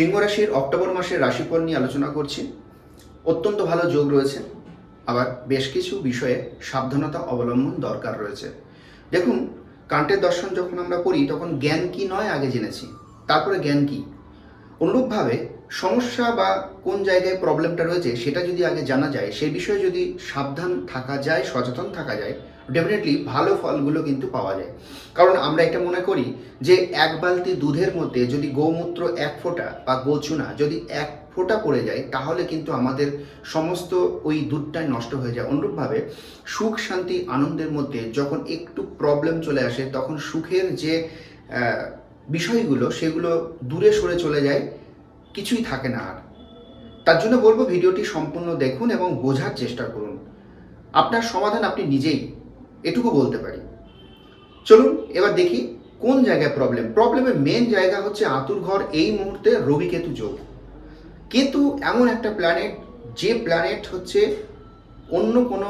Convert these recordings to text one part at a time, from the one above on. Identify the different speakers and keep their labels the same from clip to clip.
Speaker 1: সিংহ রাশির অক্টোবর মাসের রাশিফল নিয়ে আলোচনা করছি। অত্যন্ত ভালো যোগ রয়েছে। আবার বেশ কিছু বিষয়ে সাবধানতা অবলম্বন দরকার রয়েছে। দেখুন কান্টের দর্শন যখন আমরা পড়ি, তখন জ্ঞান কি নয় আগে জেনেছি। তারপরে জ্ঞান কি? অনুরূপভাবে সমস্যা বা কোন জায়গায় প্রবলেমটা রয়েছে, সেটা যদি আগে জানা যায় সেই বিষয়ে যদি সাবধান থাকা যায়, সচেতন থাকা যায় ডেফিনেটলি ভালো ফলগুলো কিন্তু পাওয়া যায়। কারণ আমরা এটা মনে করি যে এক বালতি দুধের মধ্যে যদি গৌমূত্র এক ফোঁটা বা গোচুনা যদি এক ফোঁটা পড়ে যায়, তাহলে কিন্তু আমাদের সমস্ত ওই দুধটাই নষ্ট হয়ে যায়। অনুরূপভাবে সুখ, শান্তি, আনন্দের মধ্যে যখন একটু প্রবলেম চলে আসে, তখন সুখের যে বিষয়গুলো, সেগুলো দূরে সরে চলে যায়, কিছুই থাকে না আর। তার জন্য বলব, ভিডিওটি সম্পূর্ণ দেখুন এবং বোঝার চেষ্টা করুন। আপনার সমাধান আপনি নিজেই এটুকু বলতে পারি। চলুন এবার দেখি কোন জায়গায় প্রবলেম প্রবলেমের মেন জায়গা হচ্ছে আতুর ঘর, এই মুহূর্তে রবি কেতু যোগ। কেতু এমন একটা প্ল্যানেট যে প্ল্যানেট হচ্ছে অন্য কোনো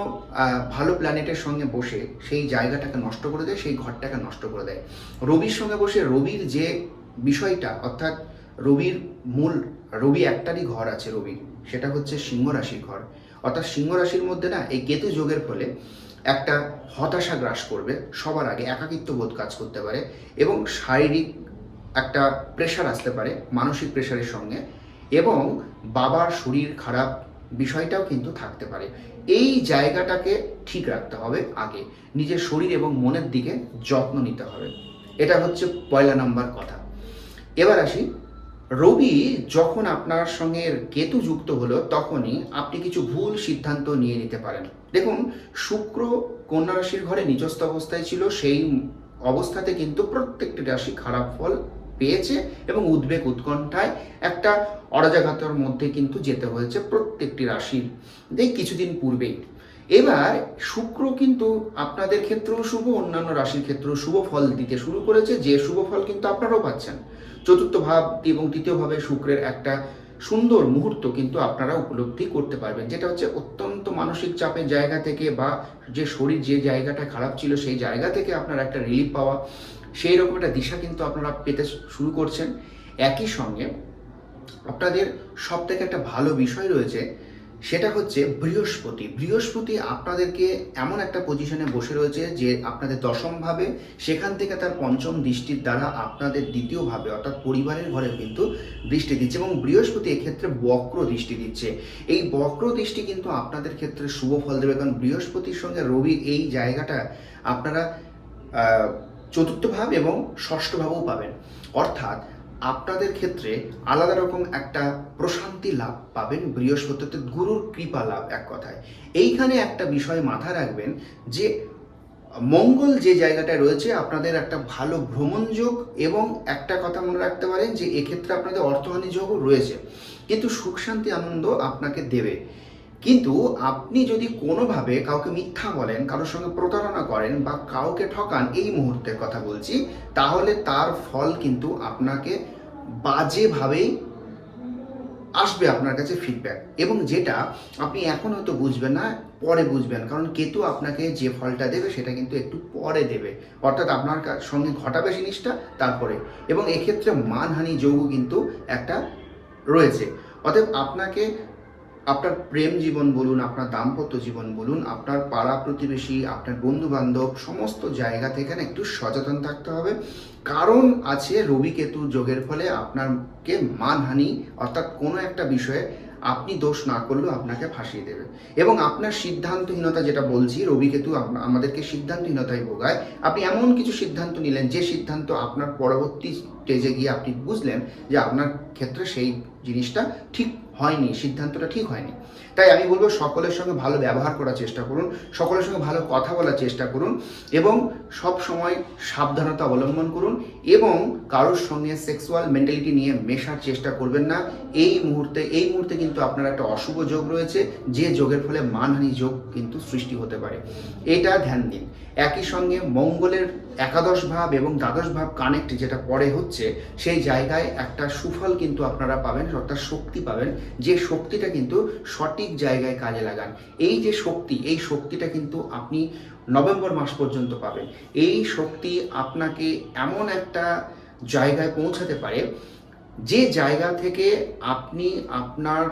Speaker 1: ভালো প্ল্যানেটের সঙ্গে বসে সেই জায়গাটাকে নষ্ট করে দেয়, সেই ঘরটাকে নষ্ট করে দেয়। রবির সঙ্গে বসে রবির যে বিষয়টা, অর্থাৎ রবির মূল, রবি একটারই ঘর আছে রবির, সেটা হচ্ছে সিংহ রাশির ঘর। অর্থাৎ সিংহ রাশির মধ্যে না, এই কেতু যোগের ফলে একটা হতাশা গ্রাস করবে, সবার আগে একাকিত্ব বোধ কাজ করতে পারে এবং শারীরিক একটা প্রেশার আসতে পারে, মানসিক প্রেশারের সঙ্গে এবং বাবার শরীর খারাপ বিষয়টাও কিন্তু থাকতে পারে। এই জায়গাটাকে ঠিক রাখতে হবে আগে। নিজের শরীর এবং মনের দিকে যত্ন নিতে হবে। এটা হচ্ছে পয়লা নাম্বার কথা। এবার আসি, রবি যখন আপনার সঙ্গে কেতু যুক্ত হলো, তখনই আপনি কিছু ভুল সিদ্ধান্ত নিয়ে নিতে পারেন। দেখুন, শুক্র কন্যা রাশির ঘরে নিজস্ব অবস্থায় ছিল, সেই অবস্থাতে কিন্তু প্রত্যেকটি রাশি খারাপ ফল পেয়েছে এবং উদ্বেগ উৎকণ্ঠায় একটা অরাজাঘাতর মধ্যে কিন্তু যেতে হয়েছে প্রত্যেকটি রাশির। এই কিছুদিন পূর্বেই। এবার শুক্র কিন্তু আপনাদের ক্ষেত্রেও শুভ, অন্যান্য রাশির ক্ষেত্রেও শুভ ফল দিতে শুরু করেছে, যে শুভ ফল কিন্তু আপনারাও পাচ্ছেন। চতুর্থ ভাব এবং তৃতীয় ভাবে শুক্রের একটা সুন্দর মুহূর্ত কিন্তু আপনারা উপলব্ধি করতে পারবেন। যেটা হচ্ছে অত্যন্ত মানসিক চাপের জায়গা থেকে বা যে শরীর যে জায়গাটা খারাপ ছিল সেই জায়গা থেকে আপনার একটা রিলিফ পাওয়া, সেই রকম একটা দিশা কিন্তু আপনারা পেতে শুরু করছেন। একই সঙ্গে আপনাদের সব থেকে একটা ভালো বিষয় রয়েছে সেটা হচ্ছে বৃহস্পতি। বৃহস্পতি আপনাদেরকে এমন একটা পজিশনে বসে রয়েছে যে আপনাদের দশম ভাবে, সেখান থেকে তার পঞ্চম দৃষ্টির দ্বারা আপনাদের দ্বিতীয় ভাবে, অর্থাৎ পরিবারের ঘরে কিন্তু দৃষ্টি দিচ্ছে এবং বৃহস্পতি এক্ষেত্রে বক্র দৃষ্টি দিচ্ছে। এই বক্র দৃষ্টি কিন্তু আপনাদের ক্ষেত্রে শুভ ফল দেবে, কারণ বৃহস্পতির সঙ্গে রবির এই জায়গাটা আপনারা চতুর্থ ভাব এবং ষষ্ঠ ভাবও পাবেন। অর্থাৎ আপনাদের ক্ষেত্রে আলাদা রকম একটা প্রশান্তি লাভ পাবেন, বৃহস্পতিতে গুরুর কৃপা লাভ এক কথায়। এইখানে একটা বিষয় মাথায় রাখবেন যে, মঙ্গল যে জায়গাটায় রয়েছে, আপনাদের একটা ভালো ভ্রমণ যোগ এবং একটা কথা মনে রাখতে পারেন যে, এক্ষেত্রে আপনাদের অর্থহানি যোগও রয়েছে। কিন্তু সুখ, শান্তি, আনন্দ আপনাকে দেবে। কিন্তু আপনি যদি কোনোভাবে কাউকে মিথ্যা বলেন, কারোর সঙ্গে প্রতারণা করেন বা কাউকে ঠকান, এই মুহূর্তের কথা বলছি, তাহলে তার ফল কিন্তু আপনাকে বাজেভাবেই আসবে আপনার কাছে ফিডব্যাক এবং যেটা আপনি এখন হয়তো বুঝবেন না, পরে বুঝবেন, কারণ কেতু আপনাকে যে ফলটা দেবে, সেটা কিন্তু একটু পরে দেবে। অর্থাৎ আপনার সঙ্গে ঘটাবে জিনিসটা তারপরে। এবং এক্ষেত্রে মানহানি যোগও কিন্তু একটা রয়েছে। অতএব আপনাকে আপনার প্রেম জীবন বলুন, আপনার দাম্পত্য জীবন বলুন, আপনার পাড়া প্রতিবেশী, আপনার বন্ধু বান্ধব সমস্ত জায়গা থেকে একটু সচেতন থাকতে হবে। কারণ আছে রবি কেতু যোগের ফলে আপনাকে মানহানি অর্থাৎ কোনো একটা বিষয়ে আপনি দোষ না করলেও আপনাকে ফাঁসিয়ে দেবে। এবং আপনার সিদ্ধান্তহীনতা যেটা বলছি, রবি কেতু আমাদেরকে সিদ্ধান্তহীনতায় ভোগায়। আপনি এমন কিছু সিদ্ধান্ত নিলেন, যে সিদ্ধান্ত আপনার পরবর্তী স্টেজে গিয়ে আপনি বুঝলেন যে আপনার ক্ষেত্রে সেই জিনিসটা ঠিক হয়নি, সিদ্ধান্তটা ঠিক হয়নি। তাই আমি বলব সকলের সঙ্গে ভালো ব্যবহার করার চেষ্টা করুন, সকলের সঙ্গে ভালো কথা বলার চেষ্টা করুন এবং সব সময় সাবধানতা অবলম্বন করুন এবং কারোর সঙ্গে সেক্সুয়াল মেন্টালিটি নিয়ে মেশার চেষ্টা করবেন না। এই মুহূর্তে এই মুহূর্তে কিন্তু আপনার একটা অশুভ যোগ রয়েছে, যে যোগের ফলে মানহানি যোগ কিন্তু সৃষ্টি হতে পারে। এটা ধ্যান দিন। একই সঙ্গে মঙ্গলের একাদশ ভাব এবং দ্বাদশ ভাব কানেক্ট যেটা পরে হচ্ছে, সেই জায়গায় একটা সুফল কিন্তু আপনারা পাবেন, অর্থাৎ শক্তি পাবেন যে শক্তিটা কিন্তু সঠিক জায়গায় কাজে লাগান। এই যে শক্তি, এই শক্তিটা কিন্তু আপনি নভেম্বর মাস পর্যন্ত পাবেন। এই শক্তি আপনাকে এমন একটা জায়গায় পৌঁছাতে পারে, যে জায়গা থেকে আপনি আপনার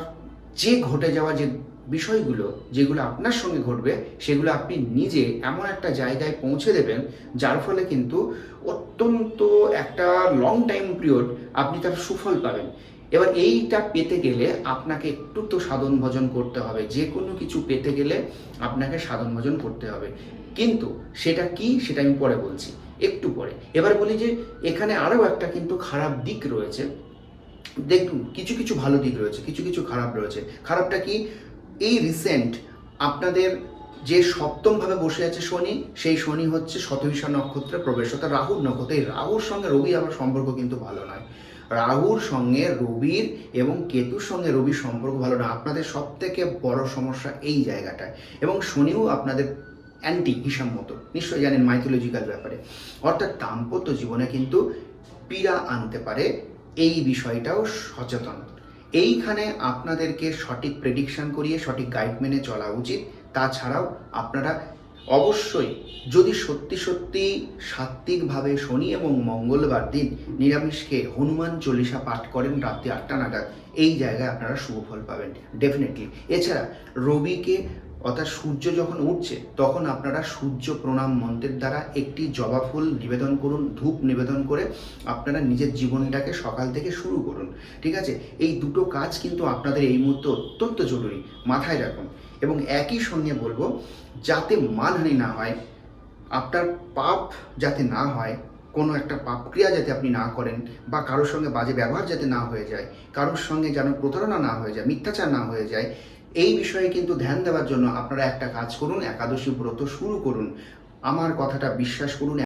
Speaker 1: যে ঘটে যাওয়া যে বিষয়গুলো, যেগুলো আপনার সঙ্গে ঘটবে, সেগুলো আপনি নিজে এমন একটা জায়গায় পৌঁছে দেবেন, যার ফলে কিন্তু অত্যন্ত একটা লং টাইম পিরিয়ড আপনি তার সুফল পাবেন। এবার এইটা পেতে গেলে আপনাকে একটু তো সাধন ভজন করতে হবে। যে কোনো কিছু পেতে গেলে আপনাকে সাধন ভজন করতে হবে। কিন্তু সেটা কি সেটা আমি পরে বলছি, একটু পরে। এবার বলি যে এখানে আরও একটা কিন্তু খারাপ দিক রয়েছে। দেখুন, কিছু কিছু ভালো দিক রয়েছে, কিছু কিছু খারাপ রয়েছে। খারাপটা কি? এই রিসেন্ট আপনাদের যে সপ্তমভাবে বসে আছে শনি, সেই শনি হচ্ছে শতভিষা নক্ষত্রে প্রবেশ। অর্থাৎ রাহুর নক্ষত্র, এই রাহুর সঙ্গে রবি আমার সম্পর্ক কিন্তু ভালো নয়। রাহুর সঙ্গে রবির এবং কেতুর সঙ্গে রবির সম্পর্ক ভালো না। আপনাদের সব থেকে বড় সমস্যা এই জায়গাটায়। এবং শনিও আপনাদের অ্যান্টি হিসাব মতো। নিশ্চয়ই জানেন মাইথোলজিক্যাল ব্যাপারে। অর্থাৎ দাম্পত্য জীবনে কিন্তু পীড়া আনতে পারে। এই বিষয়টাও সচেতন। এইখানে আপনাদেরকে সঠিক প্রেডিকশন করিয়ে, সঠিক গাইড মেনে চলা উচিত। তাছাড়াও আপনারা অবশ্যই, যদি সত্যি সত্যি সাত্ত্বিকভাবে শনি এবং মঙ্গলবার দিন নিরামিষকে হনুমান চল্লিশা পাঠ করেন রাত্রি আটটা নাগাদ, এই জায়গায় আপনারা শুভ ফল পাবেন ডেফিনেটলি এছাড়া রবিকে অর্থাৎ সূর্য যখন উঠছে, তখন আপনারা সূর্য প্রণাম মন্ত্রের দ্বারা একটি জবা ফুল নিবেদন করুন, ধূপ নিবেদন করে আপনারা নিজের জীবনটাকে সকাল থেকে শুরু করুন। ঠিক আছে? এই দুটো কাজ কিন্তু আপনাদের এই মুহূর্তে অত্যন্ত জরুরি। মাথায় রাখুন। এবং একই সঙ্গে বলব, যাতে মানহানি না হয়, আপনার পাপ যাতে না হয়, কোনো একটা পাপ ক্রিয়া যাতে আপনি না করেন বা কারোর সঙ্গে বাজে ব্যবহার যাতে না হয়ে যায়, কারোর সঙ্গে যেন প্রতারণা না হয়ে যায়, মিথ্যাচার না হয়ে যায় এই বিষয়ে কিন্তু ধ্যান দেওয়ার জন্য আপনারা একটা কাজ করুন, একাদশী ব্রত শুরু করুন। আমার কথাটা বিশ্বাস করুন